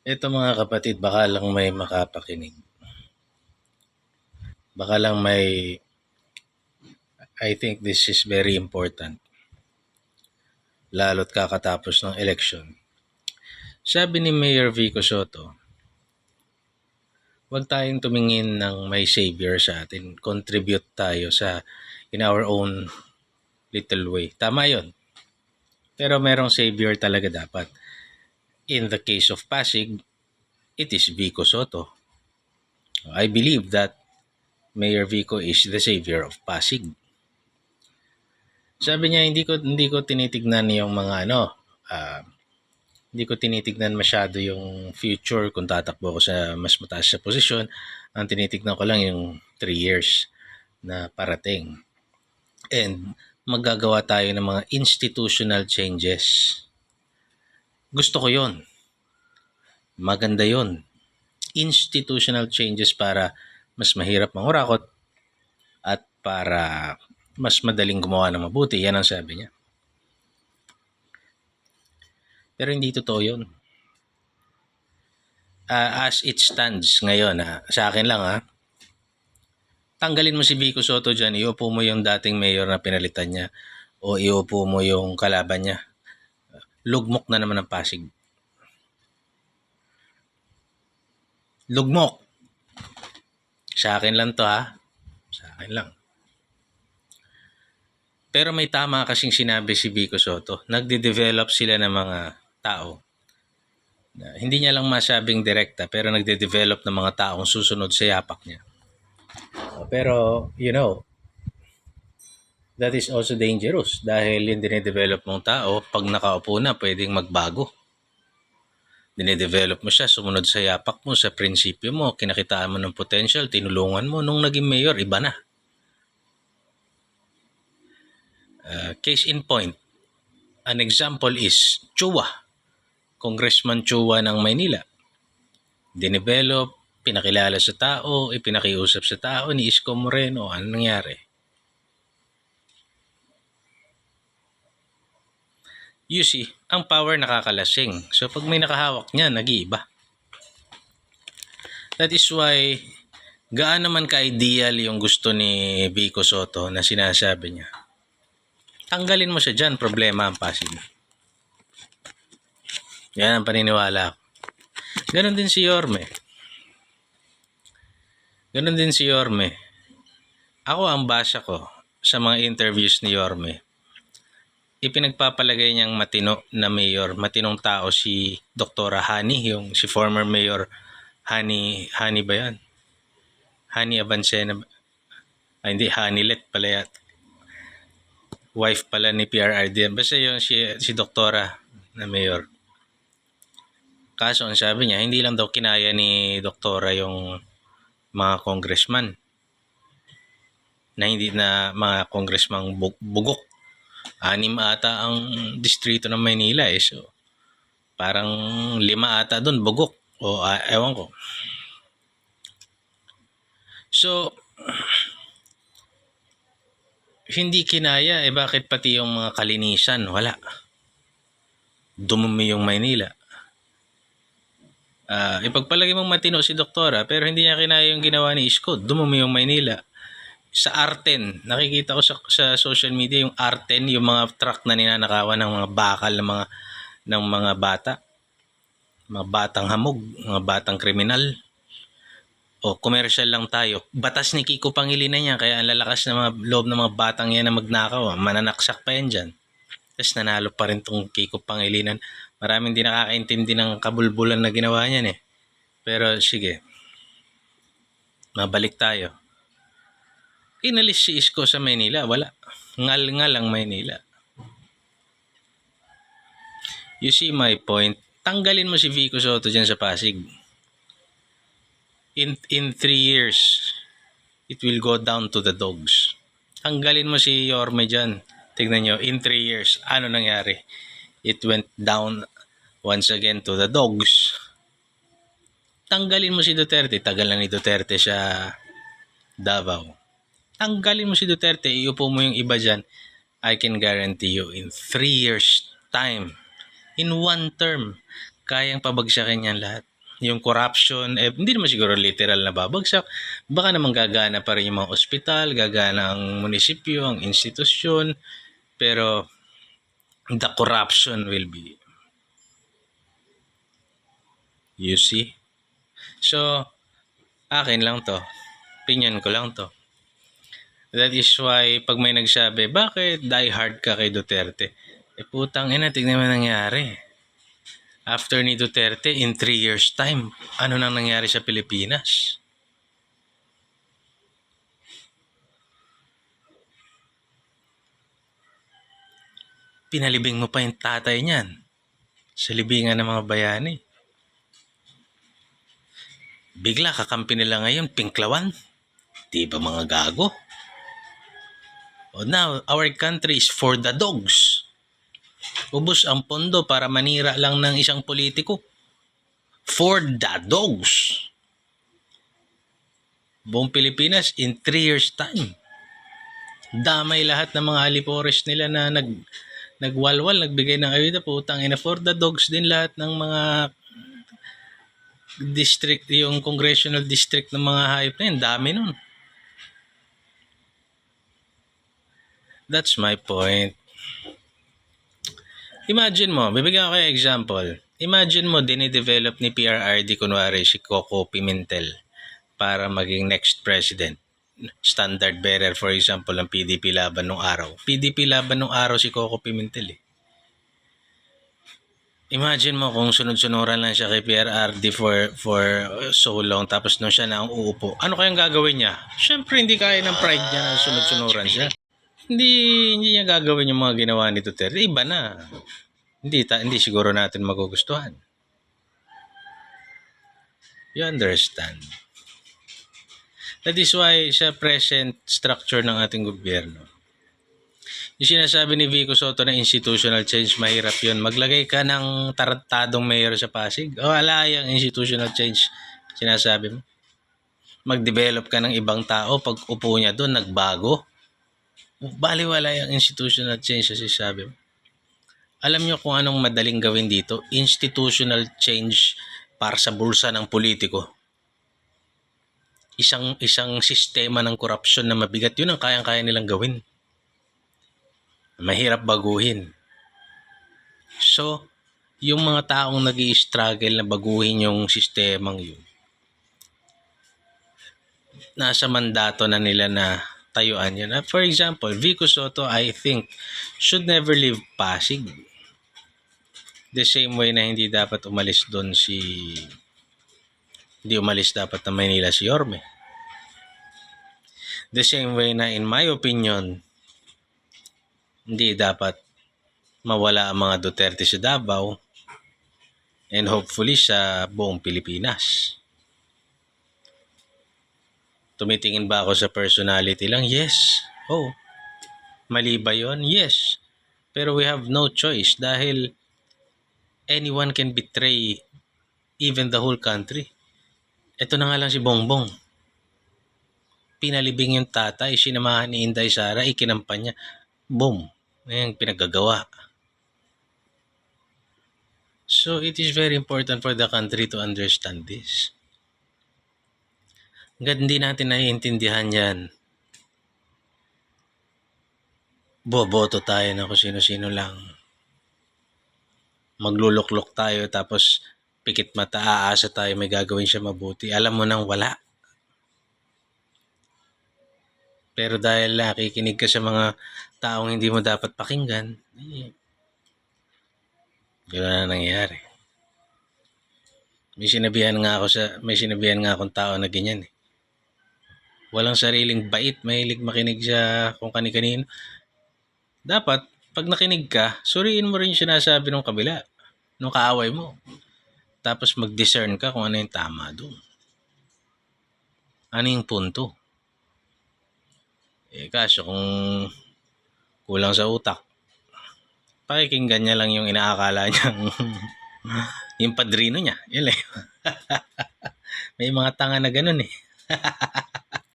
Ito mga kapatid, baka lang may makapakinig. Baka lang may... I think this is very important. Lalo't kakatapos ng election. Sabi ni Mayor Vico Soto, huwag tayong tumingin ng may savior sa atin. Contribute tayo sa in our own little way. Tama yon. Pero merong savior talaga dapat. In the case of Pasig, it is Vico Soto. I believe that Mayor Vico is the savior of Pasig. Sabi niya hindi ko hindi ko tinitignan yung mga ano, ah, hindi ko tinitignan masyado yung future kung tatakbo ako sa mas mataas sa posisyon. Ang tinitignan ko lang yung 3 years na parating. And magagawa tayo ng mga institutional changes. Gusto ko yon. Maganda yon. Institutional changes para mas mahirap mangurakot at para mas madaling gumawa ng mabuti. Yan ang sabi niya. Pero hindi totoo yun. Ah, as it stands ngayon, ha, sa akin lang ha, tanggalin mo si Vico Soto dyan, iupo mo yung dating mayor na pinalitan niya o iupo mo yung kalaban niya. Lugmok na naman ang Pasig. Lugmok. Sa akin lang to ha. Sa akin lang. Pero may tama kasing sinabi si Vico Soto. Nagde-develop sila ng mga tao. Na hindi niya lang masabing direkta pero nagde-develop ng mga taong susunod sa yapak niya. Pero, you know, that is also dangerous dahil yung dinedevelop mong tao, pag nakaupo na, pwedeng magbago. Dinedevelop mo siya, sumunod sa yapak mo, sa prinsipyo mo, kinakitaan mo ng potential, tinulungan mo. Nung naging mayor, iba na. Uh, case in point, an example is Chua, Congressman Chua ng Maynila. Dinevelop, pinakilala sa tao, ipinakiusap sa tao ni Isko Moreno. Ano nangyari? You see, ang power nakakalasing. So pag may nakahawak niya, nag-iiba. That is why gaan naman ka-ideal yung gusto ni Vico Soto na sinasabi niya. Tanggalin mo siya dyan, problema ang Pasig. Yan ang paniniwala ko. Ganon din si Yorme. Ganon din si Yorme. Ako ang basa ko sa mga interviews ni Yorme. Ipinagpapalagay niyang matino na mayor, matinong tao si Dr. Hani, yung si former mayor Hani, Hani ba yan? Hani Abansena. Ay, hindi, Hanilet pala yan. Wife pala ni PRRD. Basta yung si, si Doktora na mayor. Kaso ang sabi niya, hindi lang daw kinaya ni Doktora yung mga congressman na hindi na mga congressman bug- bugok. Anim ata ang distrito ng Maynila eh. So, parang lima ata doon bugok. O ah, ewan ko. So, hindi kinaya, eh bakit pati yung mga kalinisan, wala. Dumumi yung Maynila. Ah, ipagpalagay mong matino si doktora pero hindi niya kinaya yung ginawa ni Isko. Dumumi yung Maynila. Sa Arten, nakikita ko sa, sa social media yung Arten, yung mga truck na ninanakawan ng mga bakal ng mga ng mga bata. Mga batang hamog, mga batang kriminal. O commercial lang tayo. Batas ni Kiko Pangilinan yan kaya ang lalakas ng mga loob ng mga batang yan na magnakaw. ah. Mananaksak pa yan dyan. Tapos nanalo pa rin tong Kiko Pangilinan. Maraming di nakakaintindi ng kabulbulan na ginawa niyan eh. Pero sige. Mabalik tayo. Inalis si Isko sa Maynila. Wala. Ngal-ngal ang Maynila. You see my point? Tanggalin mo si Vico Soto dyan sa Pasig. In, in three years, it will go down to the dogs. Tanggalin mo si Yorme dyan. Tignan nyo, in three years, ano nangyari? It went down once again to the dogs. Tanggalin mo si Duterte. Tagal na ni Duterte sa Davao. Tanggalin mo si Duterte. Iupo mo yung iba dyan. I can guarantee you in three years time, in one term, kayang pabagsakin yan lahat. yung corruption, eh, hindi naman siguro literal na babagsak. Baka naman gagana pa rin yung mga ospital, gagana ang munisipyo, ang institusyon. Pero the corruption will be You see? So, akin lang to. Opinion ko lang to. That is why, pag may nagsabi, bakit die hard ka kay Duterte? Eh putang ina, tignan mo nangyari. After ni Duterte, in 3 years time, ano nang nangyari sa Pilipinas? Pinalibing mo pa yung tatay niyan sa libingan ng mga bayani. Bigla kakampi nila ngayon, pinklawan. Di ba mga gago? Oh, now, our country is for the dogs. Ubus ang pondo para manira lang ng isang politiko. For the dogs. Buong Pilipinas in 3 years time. Damay lahat ng mga alipores nila na nag nagwalwal, nagbigay ng ayuda, putang ina for the dogs din lahat ng mga district, yung congressional district ng mga hayop na yun, dami nun. That's my point. Imagine mo, bibigyan ko kayo example. Imagine mo, dinidevelop ni PRRD kunwari si Coco Pimentel para maging next president. Standard bearer, for example, ng PDP laban nung araw. PDP laban nung araw si Coco Pimentel eh. Imagine mo kung sunod-sunuran lang siya kay PRRD for, for so long tapos nung siya na ang uupo. Ano kayang gagawin niya? Siyempre hindi kaya ng pride niya na sunod-sunuran siya. Hindi, hindi niya gagawin yung mga ginawa ni Duterte. Iba na. Hindi, ta, hindi siguro natin magugustuhan. You understand? That is why sa present structure ng ating gobyerno, yung sinasabi ni Vico Soto na institutional change, mahirap yun. Maglagay ka ng tarantadong mayor sa Pasig. O wala yung institutional change sinasabi mo. Mag-develop ka ng ibang tao, pag upo niya doon, nagbago. Baliwala yung institutional change sa sinasabi mo. Alam niyo kung anong madaling gawin dito? Institutional change para sa bulsa ng politiko. Isang isang sistema ng korupsyon na mabigat yun ang kayang-kaya nilang gawin mahirap baguhin. So, yung mga taong nag struggle na baguhin yung sistemang yun, nasa mandato na nila na tayuan yun. At for example, Vico Soto, I think, should never leave Pasig. The same way na hindi dapat umalis doon si... Hindi umalis dapat na Maynila si Yorme. The same way na in my opinion, hindi dapat mawala ang mga Duterte sa Davao and hopefully sa buong Pilipinas. Tumitingin ba ako sa personality lang? Yes. Oh. Mali ba yun? Yes. Pero we have no choice dahil anyone can betray even the whole country. Ito na nga lang si Bongbong. Pinalibing yung tatay, sinamahan ni Inday Sara, ikinampan niya. Boom na pinagagawa. So it is very important for the country to understand this. Hanggat hindi natin naiintindihan yan, boboto tayo na kung sino-sino lang. Magluluklok tayo tapos pikit mata, aasa tayo may gagawin siya mabuti. Alam mo nang wala. Pero dahil nakikinig ka sa mga taong hindi mo dapat pakinggan, eh, gano'n na nangyayari. May sinabihan nga ako sa, may sinabihan nga akong tao na ganyan eh. Walang sariling bait, mahilig makinig sa kung kani-kanino. Dapat, pag nakinig ka, suriin mo rin yung sinasabi ng kabila, ng kaaway mo. Tapos mag-discern ka kung ano yung tama doon. Ano yung punto? Eh, kaso kung kulang sa utak, pakikinggan niya lang yung inaakala niyang yung padrino niya. Yun eh. May mga tanga na ganun eh.